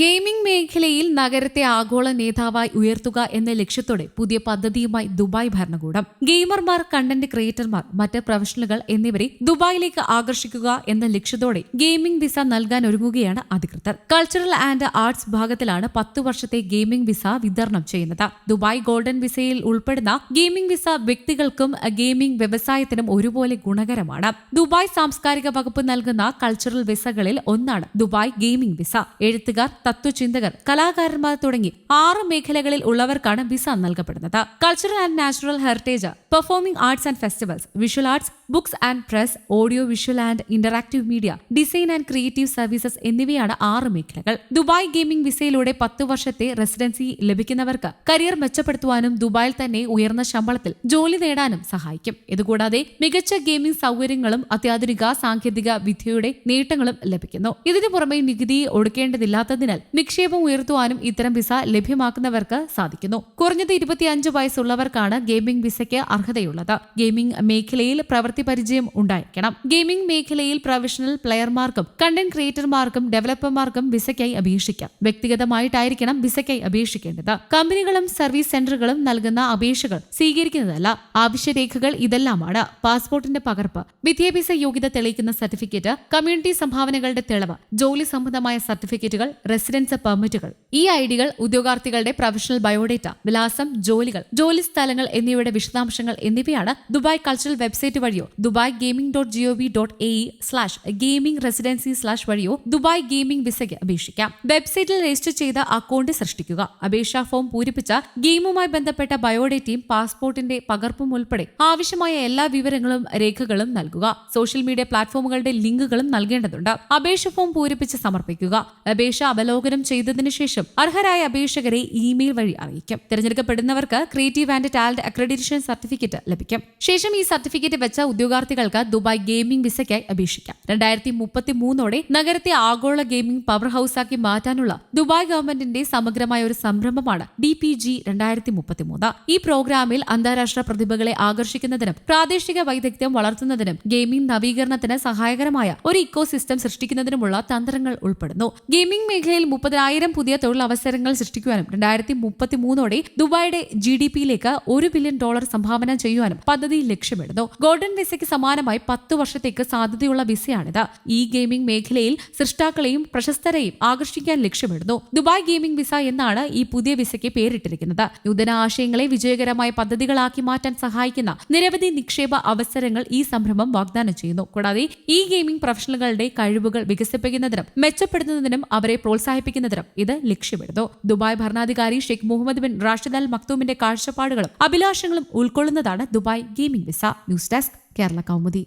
Gaming മേഖലയിൽ നഗരത്തെ ആഗോള നേതാവായി ഉയർത്തുക എന്ന ലക്ഷ്യത്തോടെ പുതിയ പദ്ധതിയുമായി ദുബായ് ഭരണകൂടം. ഗെയിമർമാർ കണ്ടന്റ് ക്രിയേറ്റർമാർ മറ്റ് പ്രൊഫഷണലുകൾ എന്നിവരെ ദുബായിലേക്ക് ആകർഷിക്കുക എന്ന ലക്ഷ്യത്തോടെ ഗെയിമിംഗ് വിസ നൽകാൻ ഒരുങ്ങുകയാണ് അധികൃതർ. കൾച്ചറൽ ആൻഡ് ആർട്സ് ഭാഗത്തിലാണ് പത്തു വർഷത്തെ ഗെയിമിംഗ് വിസ വിതരണം ചെയ്യുന്നത്. ദുബായ് ഗോൾഡൻ വിസയിൽ ഉൾപ്പെടുന്ന ഗെയിമിംഗ് വിസ വ്യക്തികൾക്കും ഗെയിമിംഗ് വ്യവസായത്തിനും ഒരുപോലെ ഗുണകരമാണ്. ദുബായ് സാംസ്കാരിക വകുപ്പ് നൽകുന്ന കൾച്ചറൽ വിസകളിൽ ഒന്നാണ് ദുബായ് ഗെയിമിംഗ് വിസ. എഴുത്തുകാർ തത്വചിന്തകർ കലാകാരന്മാർ തുടങ്ങി ആറ് മേഖലകളിൽ ഉള്ളവർക്കാണ് visa നൽകപ്പെടുന്നത്. Cultural and natural heritage performing arts and festivals visual arts books and press audio visual and interactive media design and creative services എന്നിവയാണ് ആറ് മേഖലകൾ. ദുബായ് ഗെയിമിംഗ് വിസയിലൂടെ പത്ത് വർഷത്തെ റെസിഡൻസി ലഭിക്കുന്നവർക്ക് കരിയർ മെച്ചപ്പെടുത്തുവാനും ദുബായിൽ തന്നെ ഉയർന്ന ശമ്പളത്തിൽ ജോലി നേടാനും സഹായിക്കും. ഇതുകൂടാതെ മികച്ച ഗെയിമിംഗ് സൗകര്യങ്ങളും അത്യാധുനിക സാങ്കേതിക വിദ്യയുടെ നേട്ടങ്ങളും ലഭിക്കുന്നു. ഇതിനു പുറമെ നികുതി ഒടുക്കേണ്ടതില്ലാത്തതിനാൽ നിക്ഷേപം ഉയർത്തുവാനും ഇത്തരം വിസ ലഭ്യമാക്കുന്നവർക്ക് സാധിക്കുന്നു. കുറഞ്ഞത് ഇരുപത്തിയഞ്ച് വയസ്സുള്ളവർക്കാണ് ഗെയിമിംഗ് വിസയ്ക്ക് അർഹതയുള്ളത്. ഗെയിമിംഗ് മേഖലയിൽ പ്രവൃത്തി പരിചയം ഉണ്ടായിരിക്കണം. ഗെയിമിംഗ് മേഖലയിൽ പ്രൊഫഷണൽ പ്ലെയർമാർക്കും കണ്ടന്റ് ക്രിയേറ്റർമാർക്കും ഡെവലപ്പർമാർക്കും വിസയ്ക്കായി അപേക്ഷിക്കാം. വ്യക്തിഗതമായിട്ടായിരിക്കണം വിസയ്ക്കായി അപേക്ഷിക്കേണ്ടത്. കമ്പനികളും സർവീസ് സെന്ററുകളും നൽകുന്ന അപേക്ഷകൾ സ്വീകരിക്കുന്നതല്ല. ആവശ്യരേഖകൾ ഇതെല്ലാമാണ്. പാസ്പോർട്ടിന്റെ പകർപ്പ് വിദ്യാഭ്യാസ യോഗ്യത തെളിയിക്കുന്ന സർട്ടിഫിക്കറ്റ് കമ്മ്യൂണിറ്റി സംഭാവനകളുടെ തെളിവ് ജോലി സംബന്ധമായ സർട്ടിഫിക്കറ്റുകൾ റെസിഡൻസ് പെർമിറ്റുകൾ ഈ ഐഡികൾ ഉദ്യോഗാർത്ഥികളുടെ പ്രൊഫഷണൽ ബയോഡേറ്റ വിലാസം ജോലികൾ ജോലി സ്ഥലങ്ങൾ എന്നിവയുടെ വിശദാംശങ്ങൾ എന്നിവയാണ് ദുബായ് കൾച്ചറൽ വെബ്സൈറ്റ് വഴിയോ Dubai gaming dot GOV dot A slash gaming residency slash വഴിയോ ദുബായ് ഗെയിമിംഗ് വിസയ്ക്ക് അപേക്ഷിക്കാം. വെബ്സൈറ്റിൽ രജിസ്റ്റർ ചെയ്ത അക്കൗണ്ട് സൃഷ്ടിക്കുക അപേക്ഷാ ഫോം പൂരിപ്പിച്ച ഗെയിമുമായി ബന്ധപ്പെട്ട ബയോഡേറ്റയും പാസ്പോർട്ടിന്റെ പകർപ്പും ഉൾപ്പെടെ ആവശ്യമായ എല്ലാ വിവരങ്ങളും രേഖകളും നൽകുക. സോഷ്യൽ മീഡിയ പ്ലാറ്റ്ഫോമുകളുടെ ലിങ്കുകളും നൽകേണ്ടതുണ്ട്. അപേക്ഷ ഫോം പൂരിപ്പിച്ച് സമർപ്പിക്കുക. അപേക്ഷ അവലോകനം ചെയ്തതിനു ശേഷം അർഹരായ അപേക്ഷകരെ ഇമെയിൽ വഴി അറിയിക്കും. തിരഞ്ഞെടുക്കപ്പെടുന്നവർക്ക് creative and talent accreditation certificate ലഭിക്കും. ശേഷം ഈ സർട്ടിഫിക്കറ്റ് വെച്ച ഉദ്യോഗാർത്ഥികൾക്ക് ദുബായ് ഗെയിമിംഗ് വിസയ്ക്കായി അപേക്ഷിക്കാം. രണ്ടായിരത്തി മുപ്പത്തി മൂന്നോടെ നഗരത്തെ ആഗോള ഗെയിമിംഗ് പവർ ഹൌസാക്കി മാറ്റാനുള്ള ദുബായ് ഗവൺമെന്റിന്റെ സമഗ്രമായ ഒരു സംരംഭമാണ് ഡി പി ജി രണ്ടായിരത്തി മുപ്പത്തിമൂന്ന് ഈ പ്രോഗ്രാമിൽ അന്താരാഷ്ട്ര പ്രതിഭകളെ ആകർഷിക്കുന്നതിനും പ്രാദേശിക വൈദഗ്ധ്യം വളർത്തുന്നതിനും ഗെയിമിംഗ് നവീകരണത്തിന് സഹായകരമായ ഒരു ഇക്കോസിസ്റ്റം സൃഷ്ടിക്കുന്നതിനുമുള്ള തന്ത്രങ്ങൾ ഉൾപ്പെടുന്നു. ഗെയിമിംഗ് മേഖലയിൽ മുപ്പതിനായിരം പുതിയ തൊഴിലവസരങ്ങൾ സൃഷ്ടിക്കുവാനും രണ്ടായിരത്തി മുപ്പത്തി മൂന്നോടെ ദുബായിയുടെ ജി ഡി പിയിലേക്ക് ഒരു ബില്യൺ ഡോളർ സംഭാവന ചെയ്യുവാനും പദ്ധതി ലക്ഷ്യമിടുന്നു. ഗോൾഡൻ വിസയ്ക്ക് സമാനമായി പത്ത് വർഷത്തേക്ക് സാധ്യതയുള്ള വിസയാണിത്. ഈ ഗെയിമിംഗ് മേഖലയിൽ സൃഷ്ടാക്കളെയും പ്രശസ്തരെയും ആകർഷിക്കാൻ ലക്ഷ്യമിടുന്നു. ദുബായ് ഗെയിമിംഗ് വിസ എന്നാണ് ഈ പുതിയ വിസയ്ക്ക് പേരിട്ടിരിക്കുന്നത്. നൂതന ആശയങ്ങളെ വിജയകരമായ പദ്ധതികളാക്കി മാറ്റാൻ സഹായിക്കുന്ന നിരവധി നിക്ഷേപ അവസരങ്ങൾ ഈ സംരംഭം വാഗ്ദാനം ചെയ്യുന്നു. കൂടാതെ ഈ ഗെയിമിംഗ് പ്രൊഫഷണലുകളുടെ കഴിവുകൾ വികസിപ്പിക്കുന്നതിനും മെച്ചപ്പെടുത്തുന്നതിനും അവരെ പ്രോത്സാഹിപ്പിക്കുന്നതിനും ഇത് ലക്ഷ്യമിടുന്നു. ദുബായ് ഭരണാധികാരി Sheikh Muhammad bin Rashid al മക്തൂമിന്റെ കാഴ്ചപ്പാടുകളും അഭിലാഷങ്ങളും ഉൾക്കൊള്ളുന്നതാണ് Dubai gaming visa. News desk Kerala Kaumudi.